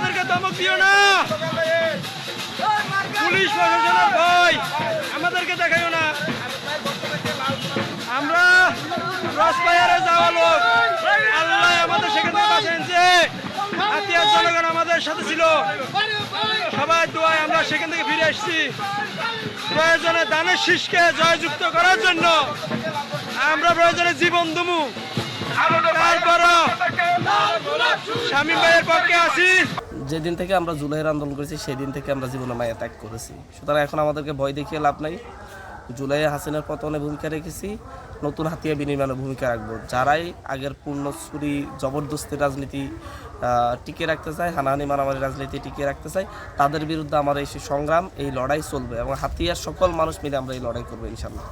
দিও না। পুলিশ প্রশাসনের ভয় আমাদেরকে দেখাইও না। আমরা ক্রসফায়ারে যাওয়া লোক। আল্লাহ আমাদের সেখান থেকে বাঁচিয়েছে হাতিয়ার জনগণ আমাদের সাথে ছিল। সবাই দোয়ায় আমরা সেখান থেকে ফিরে আসছি। প্রয়োজনে দানের শীষকে জয়যুক্ত করার জন্য আমরা প্রয়োজনে জীবন দুমু। তারপরও যেদিন থেকে আমরা জুলাইয়ের আন্দোলন করেছি সেই দিন থেকে আমরা জীবনে মায়া ত্যাগ করেছি। সুতরাং এখন আমাদেরকে ভয় দেখিয়ে লাভ নাই। জুলাইয়ে হাসিনার পতনে ভূমিকা রেখেছি, নতুন হাতিয়া বিনির্মাণে ভূমিকা রাখব। যারাই আগের পূর্ণ ছুরি, জবরদস্তি রাজনীতি টিকিয়ে রাখতে চায়, হানাহানি মারামারি রাজনীতি টিকে রাখতে চায়, তাদের বিরুদ্ধে আমার এই সংগ্রাম, এই লড়াই চলবে এবং হাতিয়ার সকল মানুষ মিলে আমরা এই লড়াই করব ইনশাল্লাহ